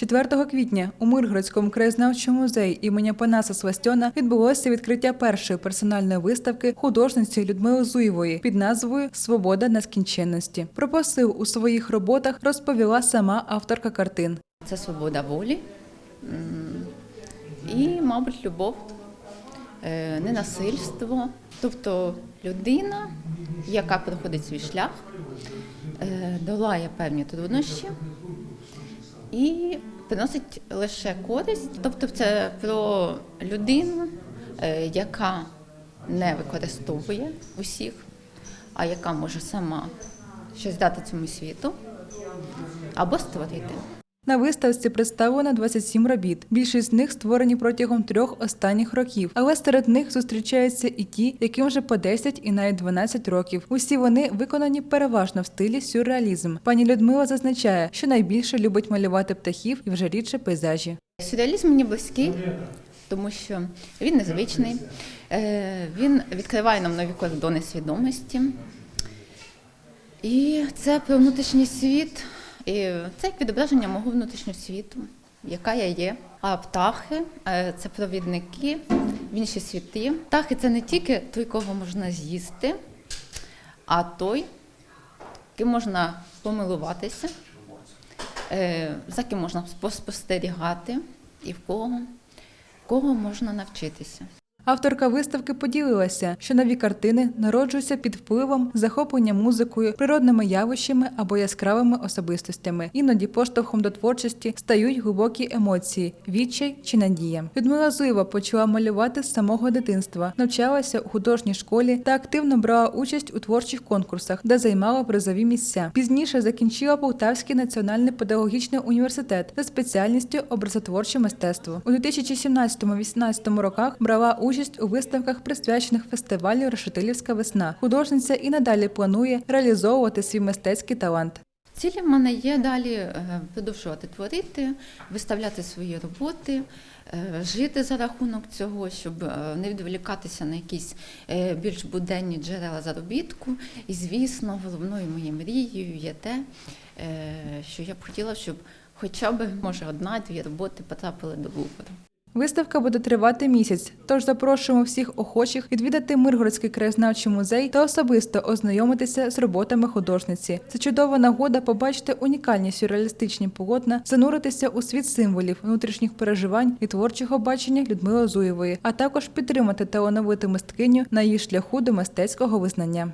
4 квітня у Миргородському краєзнавчому музеї імені Панаса Свастьона відбулося відкриття першої персональної виставки художниці Людмили Зуєвої під назвою Свобода нескінченності. Про посил у своїх роботах розповіла сама авторка картин. Це свобода волі і, мабуть, любов, е, ненасильство. Тобто людина, яка проходить свій шлях, е, долає певні труднощі і приносить лише користь. Тобто це про людину, е, яка не використовує усіх, а яка може сама щось дати цьому світу або створити. На виставці представлено 27 робіт. Більшість з них створені протягом трьох останніх років, але серед них зустрічаються і ті, яким вже по 10 і навіть 12 років. Усі вони виконані переважно в стилі сюрреалізм. Пані Людмила зазначає, що найбільше любить малювати птахів і вже рідше пейзажі. Сюрреалізм мені близький, тому що він незвичний, е, він відкриває нам нові кордони свідомості. І це про внутрішній світ, і це як відображення мого внутрішнього світу, яка я є. А птахи е, це провідники в інші світи. Птахи це не тільки той, кого можна з'їсти, а той, ким можна помилуватися, е, за ким можна спостерігати і в кого, в кого можна навчитися. Авторка виставки поділилася, що нові картини народжуються під впливом захоплення музикою, природними явищами або яскравими особистостями. Іноді поштовхом до творчості стають глибокі емоції, відчай чи надія. Людмила Зуєва почала малювати з самого дитинства, навчалася у художній школі та активно брала участь у творчих конкурсах, де займала призові місця. Пізніше закінчила Полтавський національний педагогічний університет за спеціальністю образотворче мистецтво. У 2017-18 роках брала участь у виставках, присвячених фестивалю Решетилівська весна. Художниця і надалі планує реалізовувати свій мистецький талант. Цілі в мене є далі е, продовжувати творити, виставляти свої роботи, е, жити за рахунок цього, щоб е, не відволікатися на якісь більш буденні джерела заробітку. І, звісно, головною моєю мрією є те, що я б хотіла, щоб хоча б може одна-дві роботи потрапили до Лувру. Виставка буде тривати місяць, тож запрошуємо всіх охочих відвідати Миргородський краєзнавчий музей та особисто ознайомитися з роботами художниці. Це чудова нагода побачити унікальні сюрреалістичні полотна, зануритися у світ символів, внутрішніх переживань і творчого бачення Людмили Зуєвої, а також підтримати талановиту мисткиню на її шляху до мистецького визнання.